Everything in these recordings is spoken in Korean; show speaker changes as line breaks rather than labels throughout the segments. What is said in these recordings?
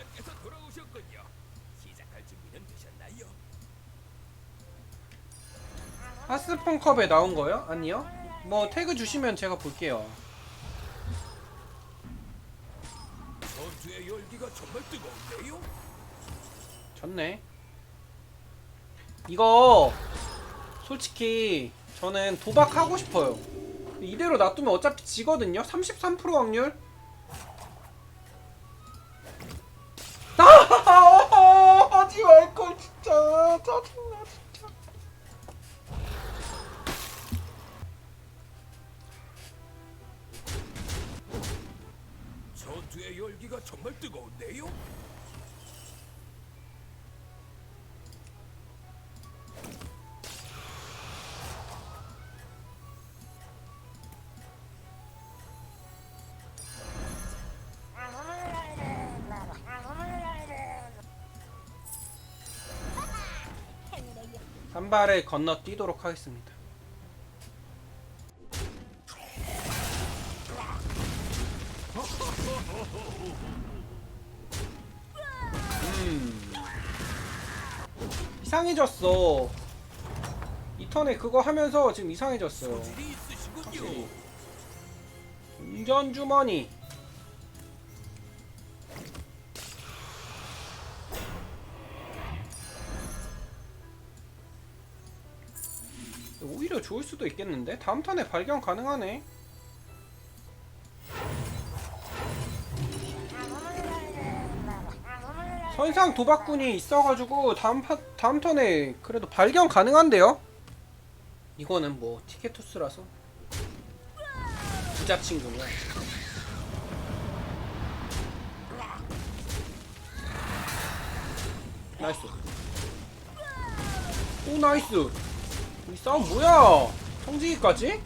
청년께서 돌아오셨군요. 시작할 준비는 되셨나요?
하스펀컵에 나온 거요? 아니요. 뭐 태그 주시면 제가 볼게요.
전투의 열기가 정말 뜨거운데요?
졌네. 이거 솔직히 저는 도박하고 싶어요. 이대로 놔두면 어차피 지거든요. 33% 확률. 하지 말걸 진짜 짜증나 진짜.
전투의 열기가 정말 뜨거운데요?
산발을 건너 뛰도록 하겠습니다. 음. 이상해졌어. 이 턴에 그거 하면서 지금 이상해졌어요.
소질이 있으시군요.
운전 주머니. 오히려 좋을 수도 있겠는데? 다음 턴에 발견 가능하네. 선상 도박꾼이 있어가지고 다음 파, 다음 턴에 그래도 발견 가능한데요? 이거는 뭐 티켓토스라서 부자 친구냐? 나이스. 오 나이스. 이 싸움 뭐야? 성지기까지?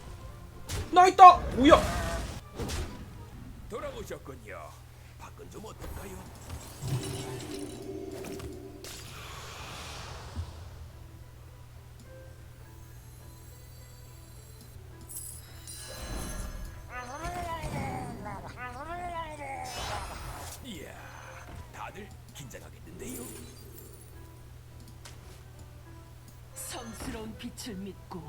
나 있다. 뭐야?
돌아오셨군요. 밖은 좀 어떨까요? 이야, 다들 긴장하겠는데요.
성스러운 빛을 믿고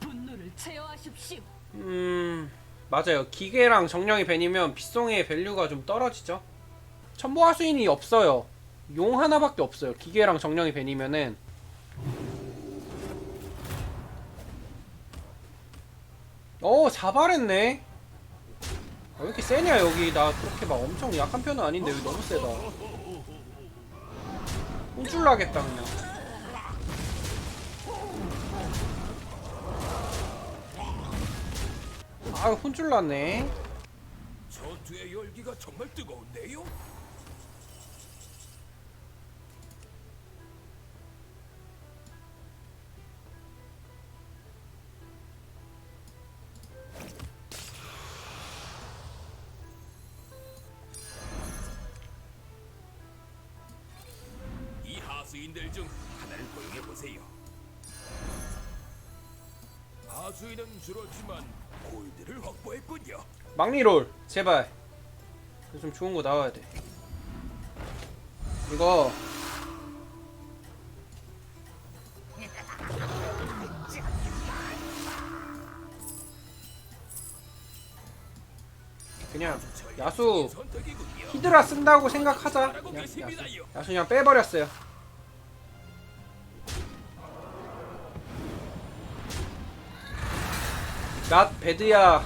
분노를 제어하십시오.
음 맞아요. 기계랑 정령이 벤이면 빗송의 밸류가 좀 떨어지죠. 천보화 수인이 없어요. 용 하나밖에 없어요. 기계랑 정령이 벤이면은 어 자발했네. 아, 왜 이렇게 세냐 여기 나 그렇게 막 엄청 약한 편은 아닌데 여기 너무 세다. 혼쭐 나겠다 그냥. 아 혼쭐 났네.
전투의 열기가 정말 뜨거운데요. 골드를 확보했군요.
막리롤 제발. 좀 좋은 거 나와야 돼. 이거. 그냥 야수. 히드라 쓴다고 생각하자. 그냥 야수 야수 그냥 빼버렸어요 낫 배드야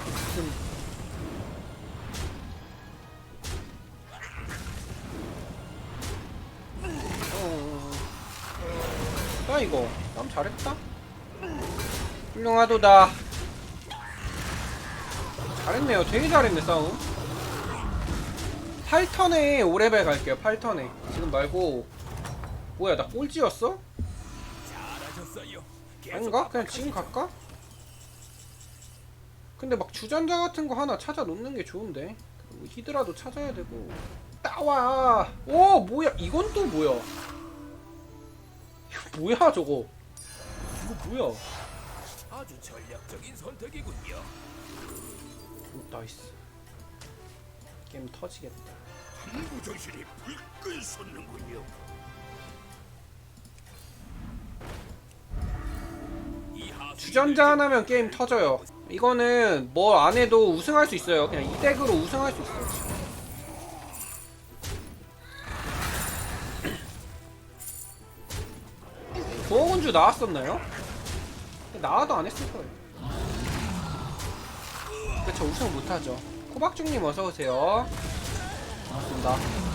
어, 나 이거. 싸움 잘했다. 훌륭하도다. 잘했네요. 되게 잘했네 싸움. 8턴에 5레벨 갈게요 8턴에. 지금 말고. 뭐야 나 꼴찌였어? 아닌가? 그냥 지금 갈까? 근데 막 주전자 같은 거 하나 찾아 놓는 게 좋은데. 그리고 히드라도 찾아야 되고. 따와! 오 뭐야? 이건 또 뭐야? 이거 뭐야 저거? 이거 뭐야?
아주 전략적인 선택이군요.
오, 나이스. 게임 터지겠다.
한부 정신이 불끈 솟는군요.
주전자 하나면 게임 터져요. 이거는 뭐안 해도 우승할 수 있어요. 그냥 이 덱으로 우승할 수 있어요. 구호군주 나왔었나요? 나와도 안 했을 거예요. 그쵸 우승 못하죠. 코박중님 어서 오세요. 반갑습니다.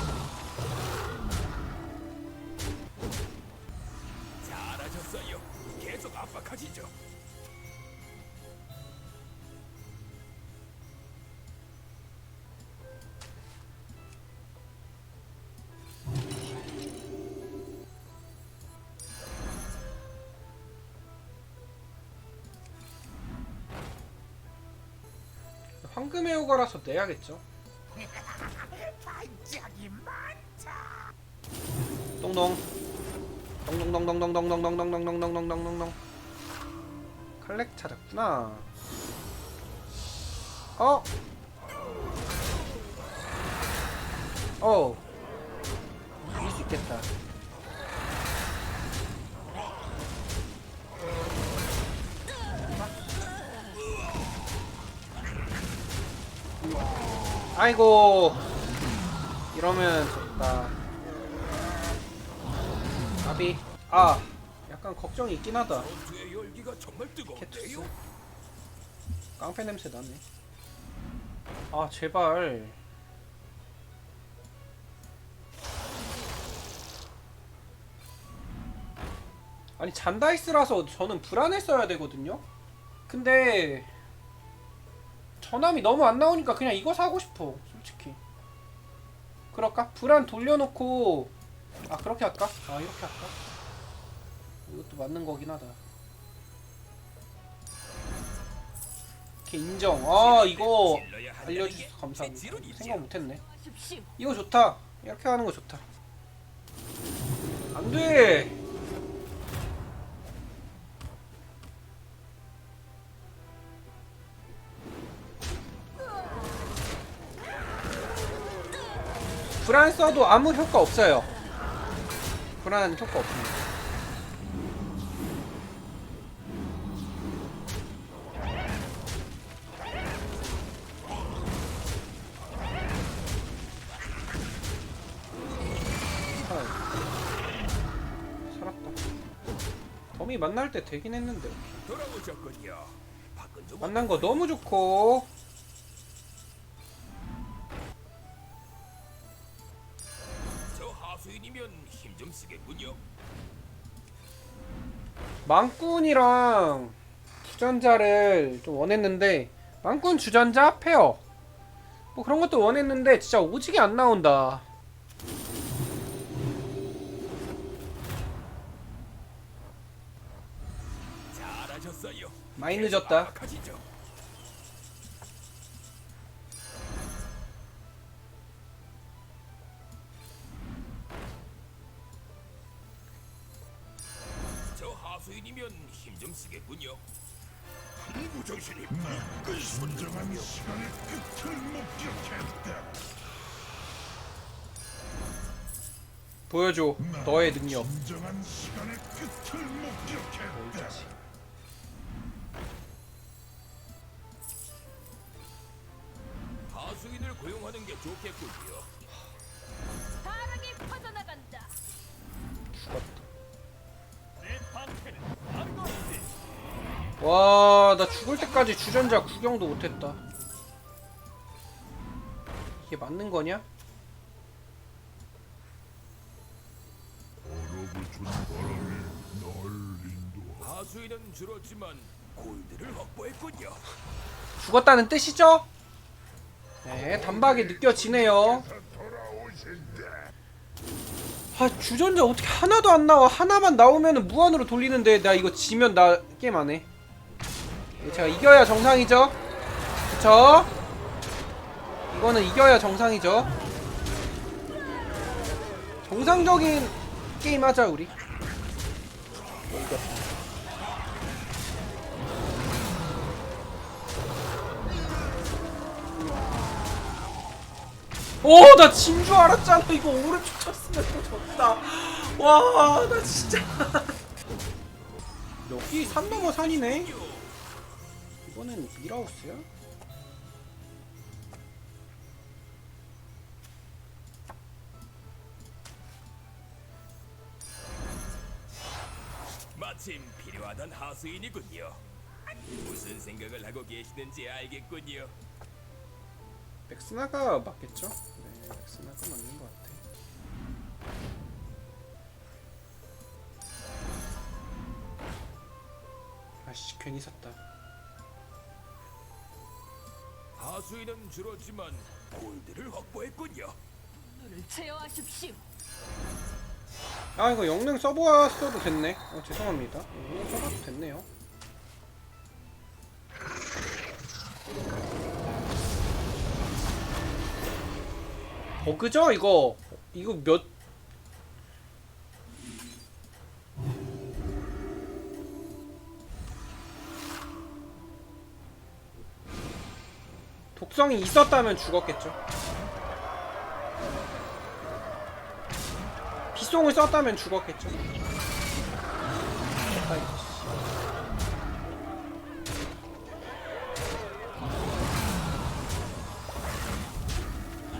황금의 호거라서 내야겠죠.
반짝이 많다.
동동 동동동동동동동동동동동동동동동동 칼렉 찾았구나 어? 어 이길 수 있겠다 아이고. 이러면 좋다. 아비. 아 약간 걱정이 있긴 하다. 캐투스. 깡패 냄새 나네. 아 제발. 아니 잔다이스라서 저는 불안했어야 되거든요? 근데 전함이 너무 안 나오니까 그냥 이거 사고 싶어 솔직히 그럴까? 불안 돌려놓고 아 그렇게 할까? 아 이렇게 할까? 이것도 맞는 거긴 하다 오케이 인정 아 이거 알려주셔서
게
감사합니다. 생각 못했네. 이거 좋다 이렇게 하는 거 좋다 안돼 불안 써도 아무 효과 없어요. 불안 효과 없습니다. 살아있다. 살았다. 범이 만날 때 되긴 했는데.
돌아오셨군요.
만난 거 너무 좋고
하수인이면 힘 좀 쓰겠군요.
망꾼이랑 주전자를 좀 원했는데 망꾼 주전자 페어 뭐 그런 것도 원했는데 진짜 오지게 안 나온다
잘하셨어요.
많이
계속
늦었다.
압박하시죠. 저 하수인이면 힘 좀 쓰겠군요. 한부 정신이 불끈 솟는군요.
보여줘 너의 능력
진정한 시간의 끝을 목격했다.
하수인을 고용하는 게 좋겠군요.
와 나 죽을 때까지 주전자 구경도 못했다 이게 맞는 거냐?
줄었지만 골드를 확보했군요.
죽었다는 뜻이죠? 네 단박에 느껴지네요.
아
주전자 어떻게 하나도 안 나와 하나만 나오면 무한으로 돌리는데 나 이거 지면 나 게임 안 해 제가 이겨야 정상이죠 그쵸? 이거는 이겨야 정상이죠 정상적인 게임 하자 우리. 오, 나 진 줄 알았잖아. 이거 오른쪽 쳤으면 또 졌다. 와, 나 진짜. 여기 산 넘어 산이네. 이번엔 미라우스야?
마침 필요하던 하수인이군요. 무슨 생각을 하고 계시는지 알겠군요.
백스나가 맞겠죠? 네, 백스나가 맞는 것 같아. 아씨, 괜히 샀다.
하수인은 줄었지만 골드를 확보했군요.
분노를 제어하십시오.
아, 이거 영능 써보았어도 됐네. 어, 죄송합니다. 영능 써봐도 됐네요. 버그죠? 이거 이거 몇 독성이 있었다면 죽었겠죠. 비송을 썼다면 죽었겠죠.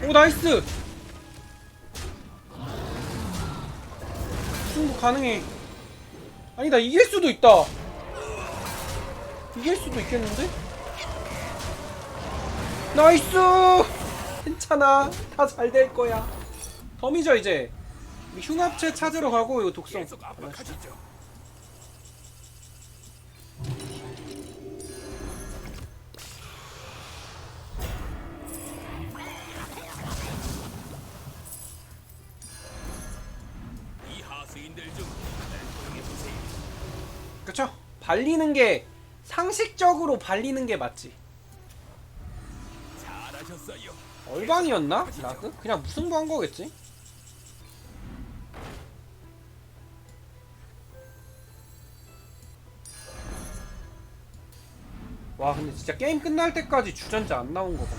오 나이스 승부 가능해 아니 나 이길 수도 있다 이길 수도 있겠는데 나이스! 괜찮아. 다 잘 될 거야. 덤이죠 이제. 흉합체 찾으러 가고 이거 독성. 그쵸? 발리는 게 상식적으로 발리는 게 맞지. 얼방이었나? 라그? 그냥 무승부 한 거겠지? 와 근데 진짜 게임 끝날 때까지 주전자 안 나온 거 봐.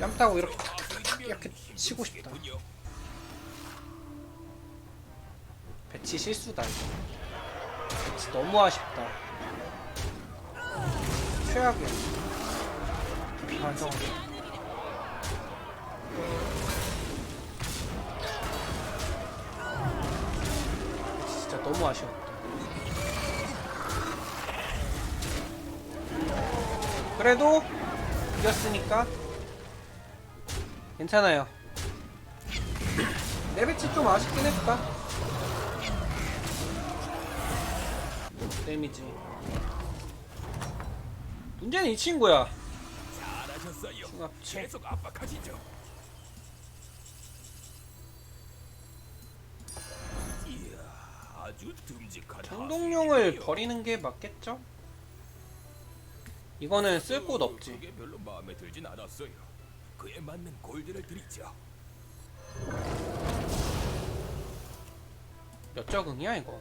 뺨따고 이렇게 이렇게 치고 싶다. 배치 실수다 이거. 배치 너무 아쉽다. 최악이야. 반성. 진짜 너무 아쉬웠다. 그래도 이겼으니까 괜찮아요. 내 배치 좀 아쉽긴 했다. 데미지. 문제는 이 친구야.
잘하셨어요.
흉합체.
계속 압박하시죠. 이야, 아주
청동용을
하수인이군요.
버리는 게 맞겠죠? 이거는 쓸 곳 없지.
그게 별로 마음에 들진 않았어요. 그에 맞는 골드를 드리죠.
몇 적응이야 이거?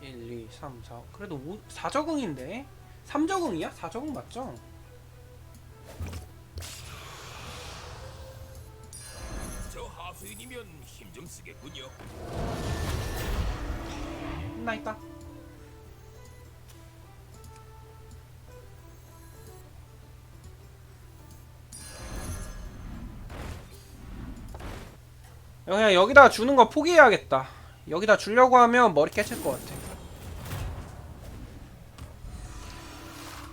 1, 2, 3, 4 그래도 5, 4적응인데? 3적응이야? 4적응 맞죠?
저 하수인이면 힘 좀 쓰겠군요.
나 있다 그냥 여기다 주는 거 포기해야겠다 여기다 주려고 하면 머리 깨칠 것 같아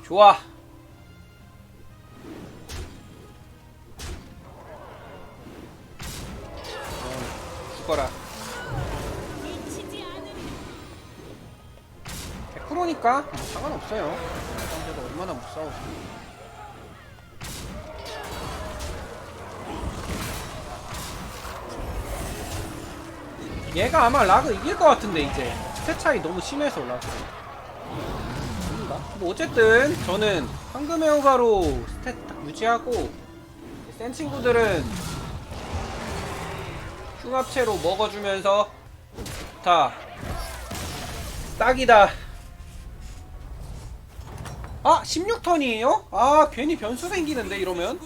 좋아 어, 죽어라
않으리.
100%니까 뭐 상관없어요. 상대도 얼마나 못 싸우지. 얘가 아마 라그 이길 것 같은데 이제 스탯 차이 너무 심해서. 아닌가? 뭐 어쨌든 저는 황금의 호가로 스탯 딱 유지하고 센 친구들은 흉합체로 먹어주면서 다 딱이다 아 16턴이에요? 아 괜히 변수 생기는데 이러면.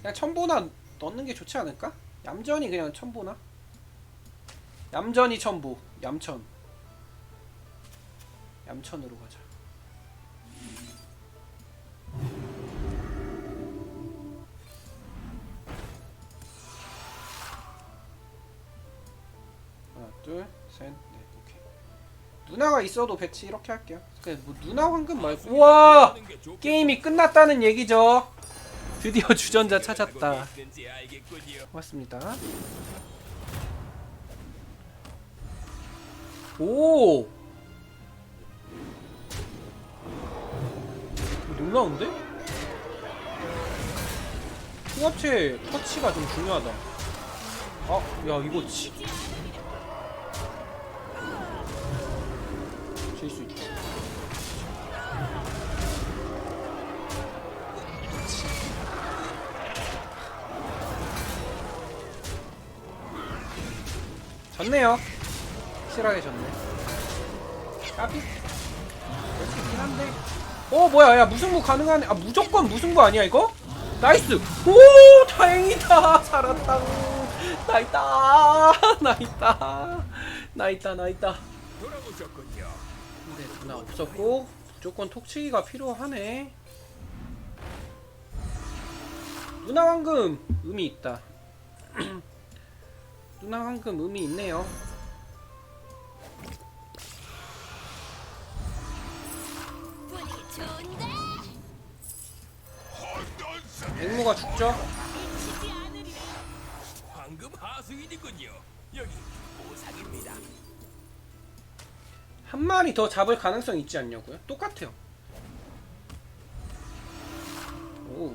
그냥 첨보나 넣는 게 좋지 않을까? 얌전히 그냥 첨보나? 얌전히 첨보 얌천 얌천으로 가자 하나 둘 셋 넷 오케이 누나가 있어도 배치 이렇게 할게요 그냥 뭐 누나 황금 말고 우와
게
게임이 끝났다는 얘기죠 드디어 주전자 찾았다. 고맙습니다. 오! 놀라운데? 통합체 터치가 좀 중요하다. 아, 야, 이거 지. 질수 있다. 졌네요. 확실하게 졌네. 까비. 어 뭐야 야 무승부 가능하네. 아 무조건 무승부 아니야 이거? 나이스. 오 다행이다 살았다. 나 있다. 나 있다. 나 있다 나 있다. 근데 누나 없었고 무조건 톡치기가 필요하네. 누나 황금 의미 있다. 누나 황금 의미 있네요. 앵무가 죽죠?
황금 하수인이군요. 여기 보상입니다.
한 마리 더 잡을 가능성 있지 않냐고요? 똑같아요. 오.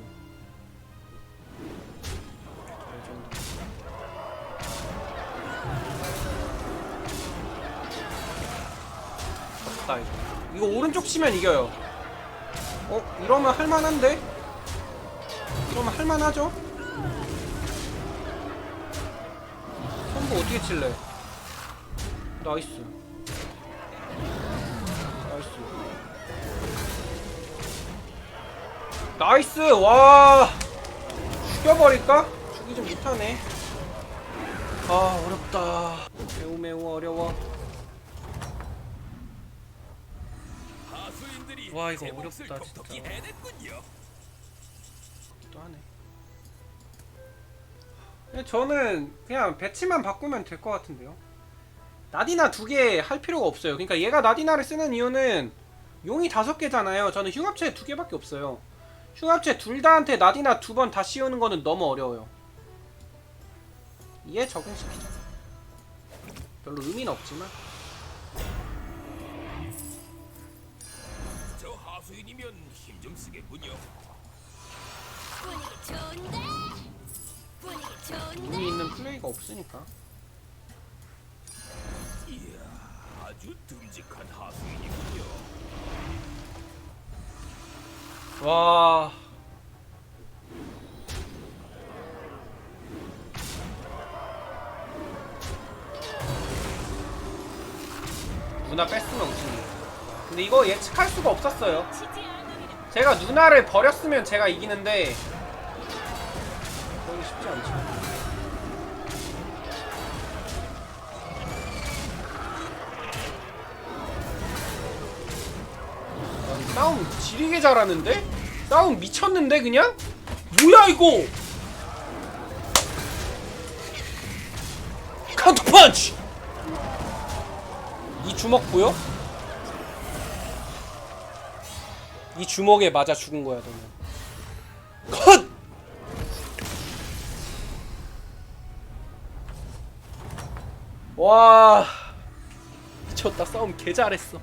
이거. 이거 오른쪽 치면 이겨요. 어? 이러면 할만한데? 이러면 할만하죠? 선부 어떻게 칠래? 나이스. 나이스. 나이스! 와! 죽여버릴까? 죽이지 못하네. 아, 어렵다. 매우 매우 어려워.
하수인들이
와, 이거
제
어렵다,
톡톡히
진짜.
해냈군요.
또 하네. 그냥 저는 그냥 배치만 바꾸면 될 것 같은데요. 나디나 두 개 할 필요가 없어요. 그러니까 얘가 나디나를 쓰는 이유는 용이 다섯 개잖아요. 저는 흉합체 두 개밖에 없어요. 흉합체 둘 다한테 나디나 두 번 다 씌우는 거는 너무 어려워요. 이해 적응시키자. 별로 의미는 없지만.
수인이면 힘 좀 쓰겠군요.
분위기 좋은데? 분위기 좋은데?
의미 있는 플레이가 없으니까.
이야, 아주 듬직한 하수인이군요.
와. 누나 뺐으면 우승이에요. 근데 이거 예측할 수가 없었어요. 제가 누나를 버렸으면 제가 이기는데 그러기 쉽지 않죠. 아니, 싸움 지리게 잘하는데? 싸움 미쳤는데 그냥? 뭐야 이거? 카운터 펀치! 이 주먹 보여? 이 주먹에 맞아 죽은 거야 너는. 컷! 와. 미쳤다. 싸움 개 잘했어